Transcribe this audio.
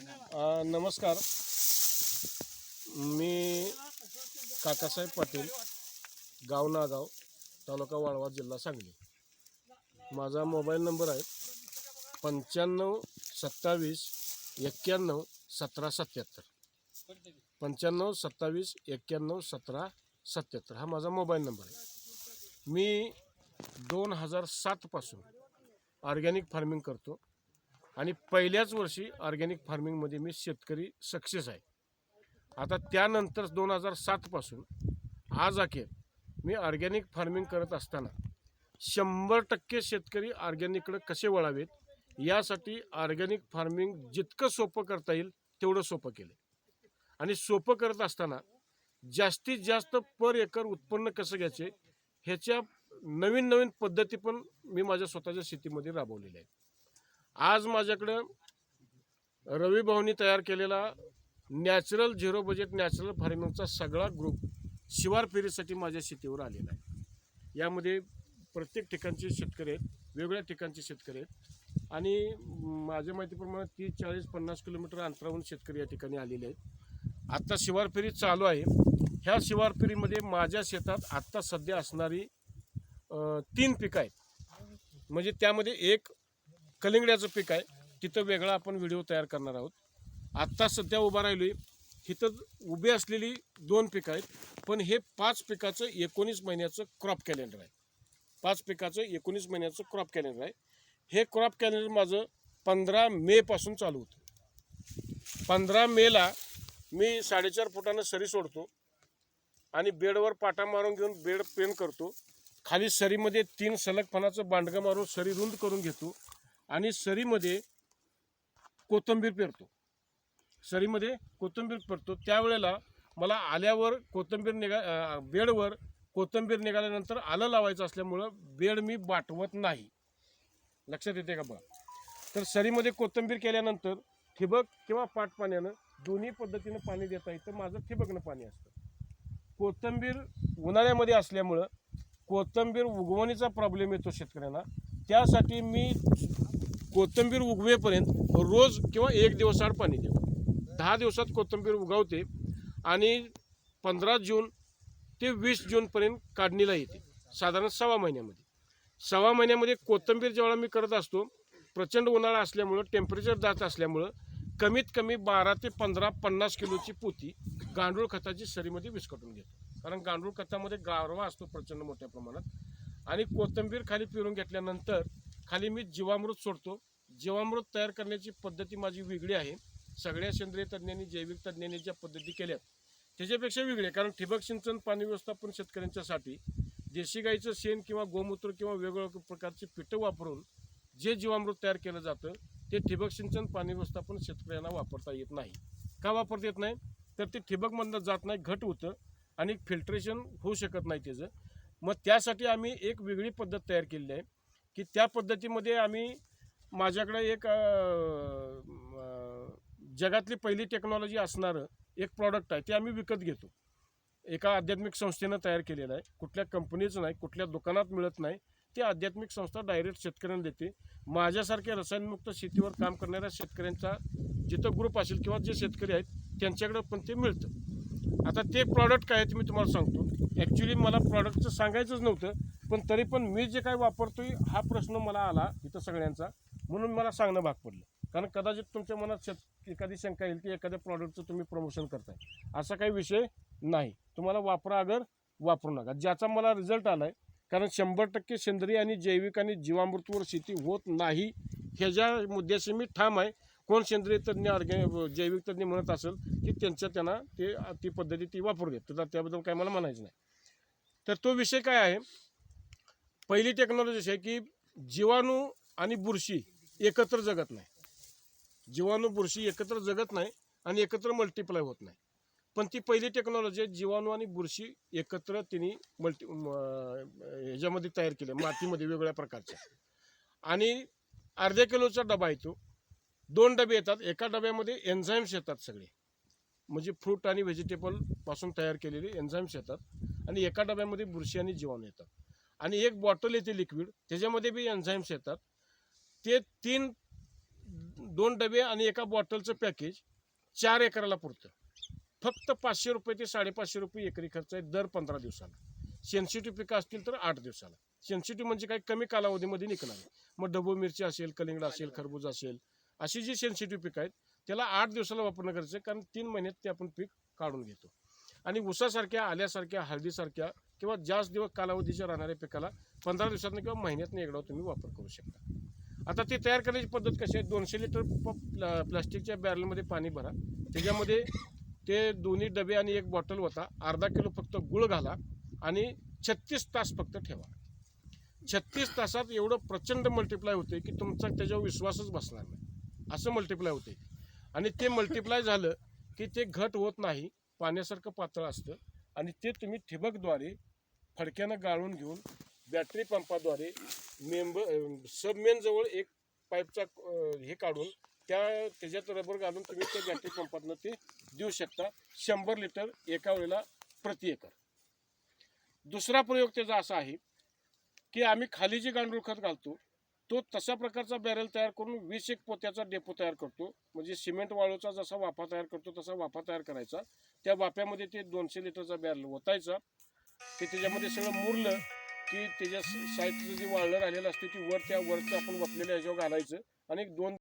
नमस्कार. मी काकासाहेब पाटील गाव नागाव तालुका वाळवा जिल्हा सांगली. माझा मोबाईल नंबर आहे पंच्याण्णव सत्तावीस एक्क्याण्णव सतरा सत्याहत्तर. पंच्याण्णव सत्तावीस एक्क्याण्णव सतरा सत्याहत्तर हा माझा मोबाईल नंबर आहे. मी दोन हजार सातपासून ऑर्गॅनिक फार्मिंग करतो. आणि पहिल्याच वर्षी ऑर्गॅनिक फार्मिंगमध्ये मी शेतकरी सक्सेस आहे. आता त्यानंतर दोन हजार सातपासून आज अखेर मी ऑर्गॅनिक फार्मिंग करत असताना शंभर टक्के शेतकरी ऑर्गॅनिककडे कसे वळावेत यासाठी ऑर्गॅनिक फार्मिंग जितकं सोपं करता येईल तेवढं सोपं केलं आणि सोपं करत असताना जास्तीत जास्त पर एकर उत्पन्न कसं घ्यायचे ह्याच्या नवीन नवीन पद्धती पण मी माझ्या स्वतःच्या शेतीमध्ये राबवलेल्या आहेत. आज माझ्याकडं रवी भाऊनी तयार केलेला नॅचरल झिरो बजेट नॅचरल फार्मिंगचा सगळा ग्रुप शिवार फेरीसाठी माझ्या शेतीवर आलेला आहे. यामध्ये प्रत्येक ठिकाणचे शेतकरी आहेत वेगवेगळ्या ठिकाणचे शेतकरी आहेत. आणि माझ्या माहितीप्रमाणे तीस चाळीस पन्नास किलोमीटर अंतरावरून शेतकरी या ठिकाणी आलेले आहेत. आत्ता शिवार फेरी चालू आहे. ह्या शिवार फेरीमध्ये माझ्या शेतात आत्ता सध्या असणारी तीन पिकं आहेत. म्हणजे त्यामध्ये एक कलिंगड्याचं पीक आहे. तिथं वेगळा आपण व्हिडिओ तयार करणार आहोत. आत्ता सध्या उभा राहिली तिथं उभी असलेली दोन पिकं आहेत. पण हे पाच पिकाचं एकोणीस महिन्याचं क्रॉप कॅलेंडर आहे. पाच पिकाचं एकोणीस महिन्याचं क्रॉप कॅलेंडर आहे. हे क्रॉप कॅलेंडर माझं पंधरा मेपासून चालू होतं. पंधरा मेला मी साडेचार फुटानं सरी सोडतो आणि बेडवर पाटा मारून घेऊन बेड पेन करतो. खाली सरीमध्ये तीन सलगपणाचं बांडगं मारून सरी रुंद करून घेतो. आणि सरीमध्ये कोथिंबीर पेरतो. सरीमध्ये कोथिंबीर पेरतो. त्यावेळेला मला आल्यावर कोथिंबीर निघा बेडवर कोथिंबीर निघाल्यानंतर आलं लावायचं असल्यामुळं बेड मी बाटवत नाही. लक्षात येते का बघा? तर सरीमध्ये कोथिंबीर केल्यानंतर ठिबक किंवा पाट पाण्यानं दोन्ही पद्धतीनं पाणी देता येतं. माझं ठिबकनं पाणी असतं. कोथिंबीर उन्हाळ्यामध्ये असल्यामुळं कोथिंबीर उगवणीचा प्रॉब्लेम येतो शेतकऱ्यांना. त्यासाठी मी कोथिंबीर उगवेपर्यंत रोज किंवा एक दिवसाआड पाणी द्यावं दहा दिवसात कोथिंबीर उगवते आणि पंधरा जून ते वीस जूनपर्यंत काढणीला येते. साधारण सव्वा महिन्यामध्ये. सव्वा महिन्यामध्ये कोथिंबीर जेव्हा मी करत असतो प्रचंड उन्हाळा असल्यामुळं टेम्परेचर जात असल्यामुळं कमीत कमी बारा ते पंधरा पन्नास किलोची पोती गांडूळ खताची सरीमध्ये विस्कटून घेतो. कारण गांडूळ खतामध्ये गारवा असतो प्रचंड मोठ्या प्रमाणात. आणि कोथिंबीर खाली पिरून घेतल्यानंतर खाली मी जीवामृत सोडतो. जीवामृत तयार करण्याची पद्धती माझी वेगळी आहे. सगळ्या सेंद्रिय तज्ज्ञांनी जैविक तज्ज्ञांनी ज्या पद्धती केल्या त्याच्यापेक्षा वेगळी आहे. कारण ठिबक सिंचन पाणी व्यवस्थापन शेतकऱ्यांच्यासाठी देशी गाईचं शेण किंवा गोमूत्र किंवा वेगवेगळ्या प्रकारची पिठं वापरून जे जीवामृत तयार केलं जातं ते ठिबक सिंचन पाणी व्यवस्थापन शेतकऱ्यांना वापरता येत नाही. का वापरता येत नाही? तर ते ठिबकमधनं जात नाही घट होतं आणि फिल्ट्रेशन होऊ शकत नाही त्याचं. मग त्यासाठी आम्ही एक वेगळी पद्धत तयार केलेली आहे. की त्या पद्धतीमध्ये आम्ही माझ्याकडे एक जगातली पहिली टेक्नॉलॉजी असणारं एक प्रॉडक्ट आहे ते आम्ही विकत घेतो. एका आध्यात्मिक संस्थेनं तयार केलेलं आहे. कुठल्या कंपनीचं नाही कुठल्या दुकानात मिळत नाही ते आध्यात्मिक संस्था डायरेक्ट शेतकऱ्यांना देते. माझ्यासारख्या रसायनमुक्त शेतीवर काम करणाऱ्या शेतकऱ्यांचा जिथं ग्रुप असेल किंवा जे शेतकरी आहेत त्यांच्याकडं पण ते मिळतं. आता ते प्रॉडक्ट काय आहे ते मी तुम्हाला सांगतो. ॲक्च्युली मला प्रॉडक्टचं सांगायचंच नव्हतं पण तरी पण मी जे काय वापरतोय हा प्रश्न मला आला इथं सगळ्यांचा. म्हणून मला सांगणं भाग पडलं. कारण कदाचित तुमच्या मनात शेत एखादी शंका येईल की एखाद्या प्रॉडक्टचं तुम्ही प्रमोशन करताय. असा काही विषय नाही. तुम्हाला वापरा अगर वापरू नका. ज्याचा मला रिझल्ट आला आहे कारण शंभर टक्के सेंद्रिय आणि जैविक आणि जीवामृतवर शेती होत नाही ह्याच्या मुद्द्याशी मी ठाम आहे. कोण सेंद्रिय तज्ज्ञ ऑर्गॅ जैविक तज्ज्ञ म्हणत असेल की त्यांच्या त्यांना ते ती पद्धती ती वापरू देत. तर त्याबद्दल काय मला म्हणायचं नाही. तर तो विषय काय आहे? पहिली टेक्नॉलॉजी अशी आहे की जीवाणू आणि बुरशी एकत्र जगत नाही. जीवाणू बुरशी एकत्र जगत नाही आणि एकत्र मल्टिप्लाय होत नाही. पण ती पहिली टेक्नॉलॉजी आहे जीवाणू आणि बुरशी एकत्र तिने मल्टी म- ह्याच्यामध्ये तयार केल्या मातीमध्ये वेगवेगळ्या प्रकारच्या. आणि अर्ध्या किलोचा डबा येतो दोन डबे येतात. एका डब्यामध्ये एन्झाईम्स येतात सगळे. म्हणजे फ्रूट आणि व्हेजिटेबलपासून तयार केलेले एन्झाईम्स येतात. आणि एका डब्यामध्ये बुरशी आणि जीवाणू येतात. आणि एक बॉटल येते लिक्विड त्याच्यामध्ये बी एन्झाईम्स येतात. ते तीन दोन डबे आणि एका बॉटलचं पॅकेज चार एकराला पुरतं. फक्त पाचशे रुपये ते साडेपाचशे रुपये एकरी खर्च आहे दर पंधरा दिवसाला. सेन्सिटिव्ह पिकं असतील तर आठ दिवसाला. सेन्सिटिव्ह म्हणजे काही कमी कालावधीमध्ये निघणार आहे. मग डबो मिरची असेल कलिंगड असेल खरबूज असेल अशी जी सेन्सिटिव्ह पिकं आहेत त्याला आठ दिवसाला वापरणं गरजेचं आहे कारण तीन महिन्यात ते आपण पीक काढून घेतो. आणि ऊसासारख्या आल्यासारख्या हळदीसारख्या किंवा जास्त दिवस कालावधीच्या राहणाऱ्या पिकाला पंधरा दिवसातनं किंवा महिन्यातनं एकदा तुम्ही वापर करू शकता. आता ते तयार करण्याची पद्धत कशी आहे? दोनशे लिटर प- प्ला- प्लास्टिकच्या बॅरलमध्ये पाणी भरा. त्याच्यामध्ये ते दोन्ही डबे आणि एक बॉटल होता अर्धा किलो फक्त गुळ घाला आणि छत्तीस तास फक्त ठेवा. छत्तीस तासात एवढं प्रचंड मल्टिप्लाय होते की तुमचा त्याच्यावर विश्वासच बसणार नाही. असं मल्टिप्लाय होते. आणि ते मल्टिप्लाय झालं की ते घट होत नाही पाण्यासारखं पातळ असतं. आणि ते तुम्ही ठिबकद्वारे फडक्यानं गाळून घेऊन बॅटरी पंपाद्वारे मेंब सबमेनजवळ एक पाईपचा हे काढून त्या त्याच्यात रबर घालून तुम्ही त्या बॅटरी पंपातनं ते देऊ शकता. शंभर लिटर एका वेळेला प्रति एकर. दुसरा प्रयोग त्याचा असा आहे की आम्ही खाली जे गांडूळ खत घालतो तो तशा प्रकारचा बॅरल तयार करून वीस एक पोत्याचा डेपो तयार करतो. म्हणजे सिमेंट वाळूचा जसा वाफा तयार करतो तसा वाफा तयार करायचा. त्या वाफ्यामध्ये ते दोनशे लिटरचा बॅरल ओतायचा. ते त्याच्यामध्ये सगळं मुरलं की त्याच्या साईडचं जे वाळलं राहिलेलं असते ती वर त्या वरचं आपण वपलेल्या ह्याच्यावर घालायचं. आणि दोन